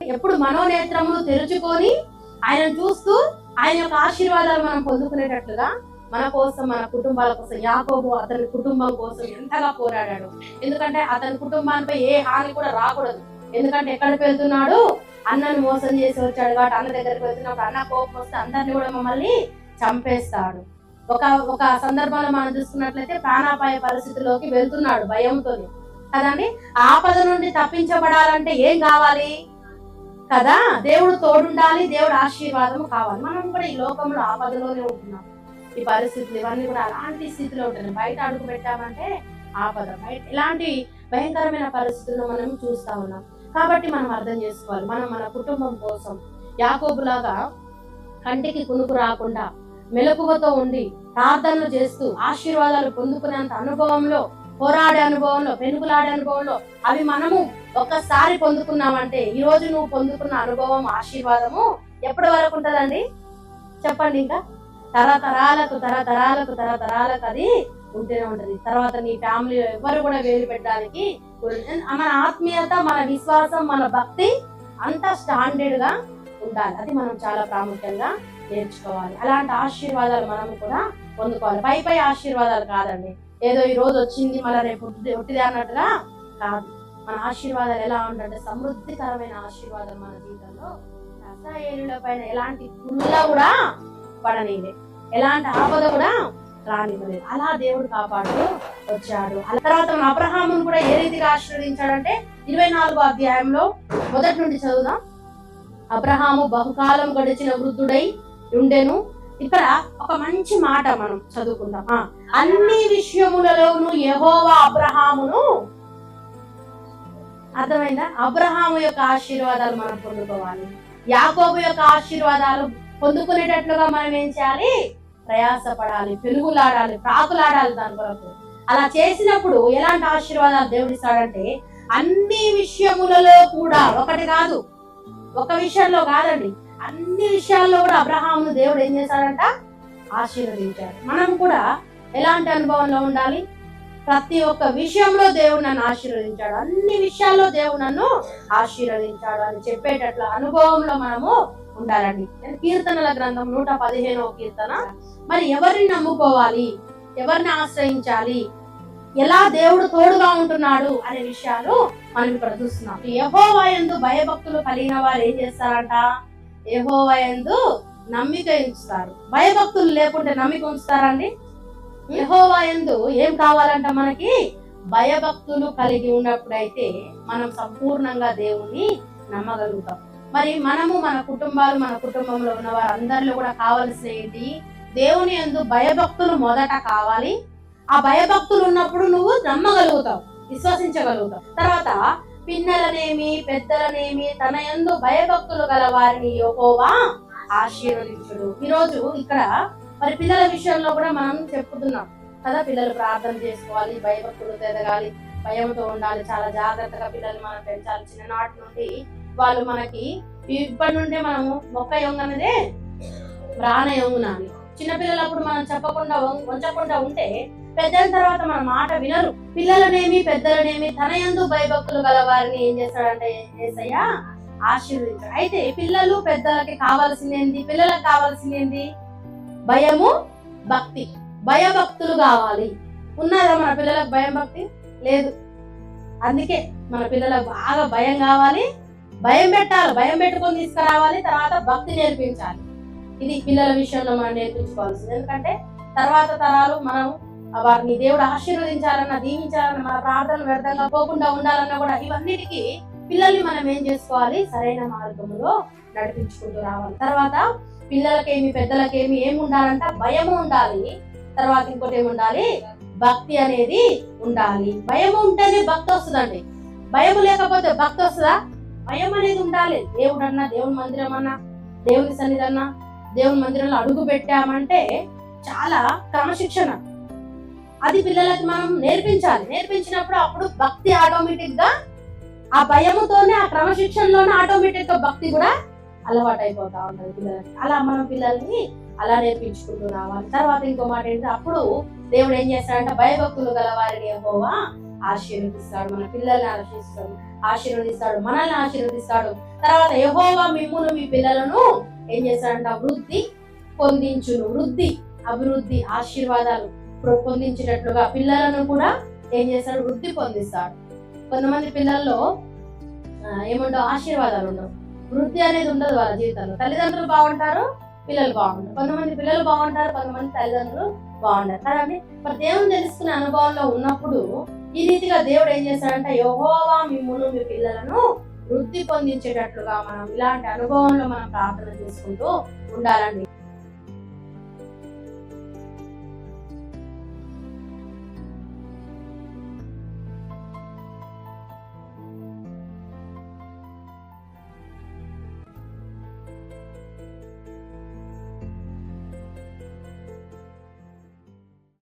ఎప్పుడు మనోనేత్రములు తెరుచుకొని ఆయన చూస్తూ ఆయన యొక్క ఆశీర్వాదాలు మనం పొందుకునేటట్లుగా మన కోసం మన కుటుంబాల కోసం యాకోబు అతని కుటుంబం కోసం ఎంతగా పోరాడాడు. ఎందుకంటే అతని కుటుంబానిపై ఏ హాని కూడా రాకూడదు. ఎందుకంటే ఎక్కడికి వెళ్తున్నాడు? అన్నను మోసం చేసి వచ్చాడు కాబట్టి అన్న దగ్గరికి వెళ్తున్నప్పుడు అన్న కోపం వస్తే అందరిని కూడా మమ్మల్ని చంపేస్తాడు. ఒక ఒక సందర్భంలో మనం చూసుకున్నట్లయితే ప్రాణాపాయ పరిస్థితిలోకి వెళ్తున్నాడు భయంతో కదండి? ఆపద నుండి తప్పించబడాలంటే ఏం కావాలి? కదా? దేవుడు తోడుండాలి దేవుడు ఆశీర్వాదం కావాలి. మనం కూడా ఈ లోకంలో ఆపదలోనే ఉంటున్నాం. ఈ పరిస్థితులు ఇవన్నీ కూడా అలాంటి స్థితిలో ఉంటుంది బయట అడుగు పెట్టామంటే ఆపద. బయట ఇలాంటి భయంకరమైన పరిస్థితులను మనం చూస్తా ఉన్నాం. కాబట్టి మనం అర్థం చేసుకోవాలి. మనం మన కుటుంబం కోసం యాకోబులాగా కంటికి కునుకు రాకుండా మెలకువతో ఉండి ప్రార్థనలు చేస్తూ ఆశీర్వాదాలు పొందుకునేంత అనుభవంలో పోరాడే అనుభవంలో పెనుకులాడే అనుభవంలో అవి మనము ఒక్కసారి పొందుకున్నామంటే ఈ రోజు నువ్వు పొందుకున్న అనుభవం ఆశీర్వాదము ఎప్పటి వరకు ఉంటదండి? చెప్పండి ఇంకా. తరతరాలకు తరతరాలకు తరతరాలకు అది ఉంటూనే ఉంటది. తర్వాత నీ ఫ్యామిలీ ఎవరు కూడా వేలు పెట్టడానికి మన ఆత్మీయత మన విశ్వాసం మన భక్తి అంత స్టాండర్డ్గా ఉండాలి. అది మనం చాలా ప్రాముఖ్యంగా నేర్చుకోవాలి. అలాంటి ఆశీర్వాదాలు మనం కూడా పొందుకోవాలి. పై పై ఆశీర్వాదాలు కాదండి. ఏదో ఈ రోజు వచ్చింది మళ్ళీ రేపు ఒట్టిదే అన్నట్టుగా కాదు. మన ఆశీర్వాదాలు ఎలా ఉంటుంటే సమృద్ధికరమైన ఆశీర్వాదం మన జీవితంలో రసాయనుల పైన ఎలాంటి పుల్ల కూడా పడనీయలే ఎలాంటి ఆపద కూడా రానివ్వలేదు. అలా దేవుడు కాపాడుతూ వచ్చాడు. అలా తర్వాత మన అబ్రహామును కూడా ఏ రీతిగా ఆశీర్వదించాడంటే ఇరవై నాలుగో అధ్యాయంలో మొదటి నుండి చదువుదాం. అబ్రహాము బహుకాలం గడిచిన వృద్ధుడై ఉండెను. ఇక్కడ ఒక మంచి మాట మనం చదువుకుందాం. అన్ని విషయములలోను యహోవా అబ్రహామును అర్థమైందా? అబ్రహాము యొక్క ఆశీర్వాదాలు మనం పొందుకోవాలి. యాకోబు యొక్క ఆశీర్వాదాలు పొందుకునేటట్లుగా మనం ఏం చేయాలి? ప్రయాసపడాలి పెరుగులాడాలి ప్రాకులాడాలి దాని కొరకు. అలా చేసినప్పుడు ఎలాంటి ఆశీర్వాదాలు దేవుడు ఇస్తాడంటే అన్ని విషయములలో కూడా ఒకటి కాదు ఒక విషయంలో కాదండి అన్ని విషయాల్లో కూడా అబ్రహామును దేవుడు ఏం చేశాడంట? ఆశీర్వదించాడు. మనం కూడా ఎలాంటి అనుభవంలో ఉండాలి? ప్రతి ఒక్క విషయంలో దేవుడు నన్ను ఆశీర్వదించాడు. అన్ని విషయాల్లో దేవుడు నన్ను ఆశీర్వదించాడు అని చెప్పేటట్ల అనుభవంలో మనము ఉండాలండి. కీర్తనల గ్రంథం నూట పదిహేనవ కీర్తన. మరి ఎవరిని నమ్ముకోవాలి? ఎవరిని ఆశ్రయించాలి? ఎలా దేవుడు తోడుగా ఉంటున్నాడు అనే విషయాలు మనం ఇక్కడ చూస్తున్నాం. యహోవాయందు భయభక్తులు కలిగిన వారు ఏం చేస్తారంట? యహోవాయందు నమ్మిక ఉంచుతారు. భయభక్తులు లేకుంటే నమ్మిక ఉంచుతారండి? యహోవాయందు ఏం కావాలంట మనకి? భయభక్తులు కలిగి ఉన్నప్పుడైతే మనం సంపూర్ణంగా దేవుణ్ణి నమ్మగలుగుతాం. మరి మనము మన కుటుంబాలు మన కుటుంబంలో ఉన్న వారందరిలో కూడా కావాల్సిన ఏంటి దేవుని ఎందు భయభక్తులు మొదట కావాలి. ఆ భయభక్తులు ఉన్నప్పుడు నువ్వు నమ్మగలుగుతావు విశ్వసించగలుగుతావు. తర్వాత పిన్నలనేమి పెద్దలనేమి తన ఎందు భయభక్తులు గల వారిని యోహోవా ఆశీర్వదించుడు. ఈరోజు ఇక్కడ మరి పిల్లల విషయంలో కూడా మనం చెప్పుతున్నాం కదా పిల్లలు ప్రార్థన చేసుకోవాలి భయభక్తులు ఎదగాలి భయంతో ఉండాలి. చాలా జాగ్రత్తగా పిల్లలు మనం పెంచాలి. చిన్ననాటి నుండి వాళ్ళు మనకి ఇప్పటి నుండే మనము మొక్క యొంగనదే ప్రాణ యొంగునాలి. చిన్నపిల్లలప్పుడు మనం చెప్పకుండా వంచకుండా ఉంటే పెద్దల తర్వాత మన మాట వినరు. పిల్లలనేమి పెద్దలనేమి తన యందు భయభక్తులు గల వారిని ఏం చేస్తాడంటే ఏసయ్య ఆశీర్వదించాడు. అయితే పిల్లలు పెద్దలకి కావాల్సింది పిల్లలకు కావాల్సింది భయము భక్తి. భయభక్తులు కావాలి. ఉన్నారా మన పిల్లలకు భయం భక్తి? లేదు. అందుకే మన పిల్లలకు బాగా భయం కావాలి. భయం పెట్టాలి. భయం పెట్టుకొని తీసుకురావాలి. తర్వాత భక్తి నేర్పించాలి. ఇది పిల్లల విషయంలో మనం నేర్పించుకోవాల్సింది. ఎందుకంటే తర్వాత తరాలు మనం వారిని దేవుడు ఆశీర్వదించాలన్నా దీవించాలన్న మన ప్రార్థనలు వ్యర్థంగా పోకుండా ఉండాలన్నా కూడా ఇవన్నిటికీ పిల్లల్ని మనం ఏం చేసుకోవాలి? సరైన మార్గంలో నడిపించుకుంటూ రావాలి. తర్వాత పిల్లలకేమి పెద్దలకేమి ఏమి ఉండాలంట భయము ఉండాలి. తర్వాత ఇంకోటి ఏమి ఉండాలి భక్తి అనేది ఉండాలి. భయం ఉంటేనే భక్తి వస్తుందండి. భయం లేకపోతే భక్తి వస్తుందా? భయం అనేది ఉండాలి. దేవుడు అన్నా దేవుని మందిరం అన్నా దేవుని సన్నిధి అన్నా దేవుని మందిరంలో అడుగు పెట్టామంటే చాలా క్రమశిక్షణ. అది పిల్లలకి మనం నేర్పించాలి. నేర్పించినప్పుడు అప్పుడు భక్తి ఆటోమేటిక్గా ఆ భయముతోనే ఆ క్రమశిక్షణలోనే ఆటోమేటిక్గా భక్తి కూడా అలవాటు అయిపోతా ఉంటుంది పిల్లలకి. అలా మనం పిల్లల్ని అలా నేర్పించుకుంటూ రావాలి. తర్వాత ఇంకో మాట ఏంటంటే అప్పుడు దేవుడు ఏం చేస్తాడంటే భయభక్తులు గల వారిని ఏమోవా ఆశీర్వదిస్తాడు. మన పిల్లల్ని ఆశీర్వదిస్తాడు. ఆశీర్వదిస్తాడు. మనల్ని ఆశీర్వదిస్తాడు. తర్వాత యెహోవా మిమ్మును మీ పిల్లలను ఏం చేస్తాడంట వృద్ధి పొందించును. వృద్ధి అభివృద్ధి ఆశీర్వాదాలు పొందించేటట్లుగా పిల్లలను కూడా ఏం చేస్తాడు? వృద్ధి పొందిస్తాడు. కొంతమంది పిల్లల్లో ఏముండవు? ఆశీర్వాదాలు ఉండవు. వృద్ధి అనేది ఉండదు వాళ్ళ జీవితంలో. తల్లిదండ్రులు బాగుంటారు పిల్లలు బాగుంటారు. కొంతమంది పిల్లలు బాగుంటారు కొంతమంది తల్లిదండ్రులు బాగుంటారు. కదండి మరి దేవుని తెలుసుకునే అనుభవంలో ఉన్నప్పుడు ఈ రీతిగా దేవుడు ఏం చేస్తాడంటే యహోవా మిమ్మును మీ పిల్లలను వృద్ధి పొందించేటట్లుగా మనం ఇలాంటి అనుభవంలో మనం ప్రార్థన చేసుకుంటూ ఉండాలండి.